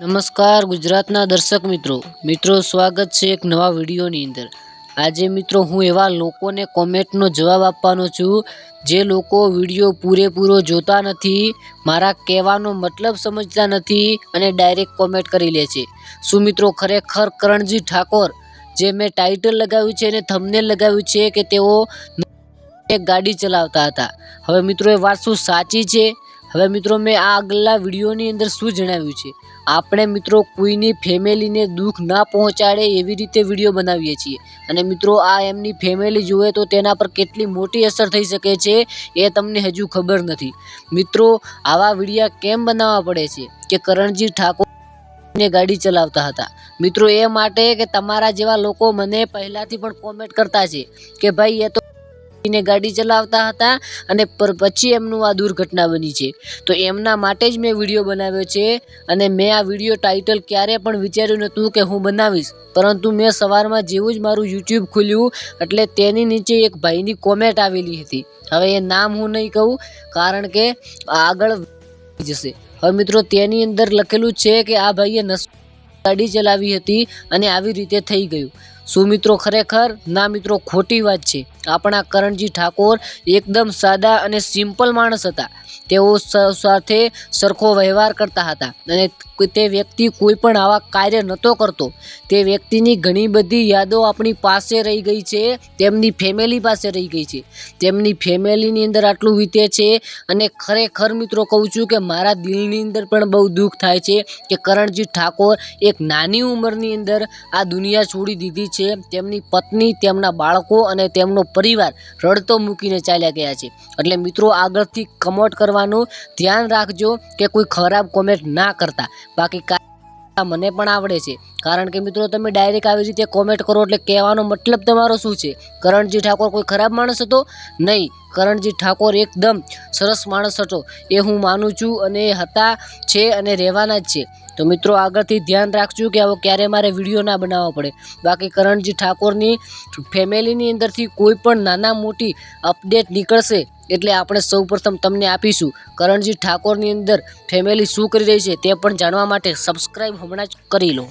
નમસ્કાર ગુજરાતના દર્શક મિત્રો. મિત્રો, સ્વાગત છે એક નવા વિડીયોની અંદર. આજે મિત્રો, હું એવા લોકોને કોમેન્ટનો જવાબ આપવાનો છું, જે લોકો વીડિયો પૂરેપૂરો જોતા નથી, મારા કહેવાનો મતલબ સમજતા નથી અને ડાયરેક્ટ કોમેન્ટ કરી લે છે. શું મિત્રો, ખરેખર કરણજી ઠાકોર, જે મેં ટાઇટલ લગાવ્યું છે અને થમને લગાવ્યું છે કે તેઓ એક ગાડી ચલાવતા હતા? હવે મિત્રો, એ વાત શું સાચી છે? હવે મિત્રો મેં આ આગલા વિડીયોની અંદર શું જણાવ્યું છે? આપણે મિત્રો કોઈની ફેમિલીને દુઃખ ના પહોંચાડે એવી રીતે વીડિયો બનાવીએ છીએ. અને મિત્રો આ એમની ફેમિલી જુએ તો તેના પર કેટલી મોટી અસર થઈ શકે છે એ તમને હજુ ખબર નથી. મિત્રો, આવા વિડીયા કેમ બનાવવા પડે છે? કે કરણજી ઠાકોર ને ગાડી ચલાવતા હતા. મિત્રો, એ માટે કે તમારા જેવા લોકો મને પહેલાંથી પણ કોમેન્ટ કરતા છે કે ભાઈ, એ તો ને ગાડી ચલાવતા હતા અને પછી એમનું આ દુર્ઘટના બની છે. તો એમના માટે જ મેં વીડિયો બનાવ્યો છે અને મેં આ વીડિયો ટાઇટલ ક્યારે પણ વિચાર્યું નહોતું કે હું બનાવીશ. પરંતુ મેં સવારમાં જેવું જ મારું યુટ્યુબ ખુલ્યું એટલે તેની નીચે એક ભાઈની કોમેન્ટ આવેલી હતી. હવે એ નામ હું નહીં કહું કારણ કે આગળ જશે. હવે મિત્રો તેની અંદર લખેલું છે કે આ ભાઈએ નસ, ગાડી ચલાવી હતી અને આવી રીતે થઈ ગયું. શું મિત્રો ખરેખર? ના મિત્રો, ખોટી વાત છે. આપણા કરણજી ઠાકોર એકદમ સાદા અને સિમ્પલ માણસ હતા. તેઓ સાથે સરખો વ્યવહાર કરતા હતા અને તે વ્યક્તિ કોઈ પણ આવા કાર્ય નહોતો કરતો. તે વ્યક્તિની ઘણી બધી યાદો આપણી પાસે રહી ગઈ છે, તેમની ફેમિલી પાસે રહી ગઈ છે. તેમની ફેમિલીની અંદર આટલું વીતે છે અને ખરેખર મિત્રો કહું છું કે મારા દિલની અંદર પણ બહુ દુઃખ થાય છે કે કરણજી ઠાકોર એક નાની ઉંમરની અંદર આ દુનિયા છોડી દીધી છે તેમની પત્ની, તેમના બાળકો અને તેમનો પરિવાર રડતો મૂકીને ચાલ્યા ગયા છે. એટલે મિત્રો, આગળથી કમેન્ટ કરવાનું ધ્યાન રાખજો કે કોઈ ખરાબ કોમેન્ટ ના કરતા. બાકી મને પણ આવડે છે. કારણ કે મિત્રો, તમે ડાયરેક્ટ આવી રીતે કોમેન્ટ કરો એટલે કહેવાનો મતલબ તમારો શું છે? કરણજી ઠાકોર કોઈ ખરાબ માણસ હતો? નહીં. કરણજી ઠાકોર એકદમ સરસ માણસ હતો. એ હું માનું છું અને હતા છે અને રહેવાના જ છે. તો મિત્રો આગળથી ધ્યાન રાખજો કે આવો ક્યારે મારે વીડિયો ના બનાવવો પડે. બાકી કરણજી ઠાકોરની ફેમિલીની અંદરથી કોઈ પણ નાના મોટી અપડેટ નીકળશે એટલે આપણે સૌપ્રથમ તમને આપીશું કરણજી ઠાકોરની અંદર ફેમિલી શું કરી રહી છે તે પણ જાણવા માટે સબસ્ક્રાઈબ હમણાં જ કરી લો.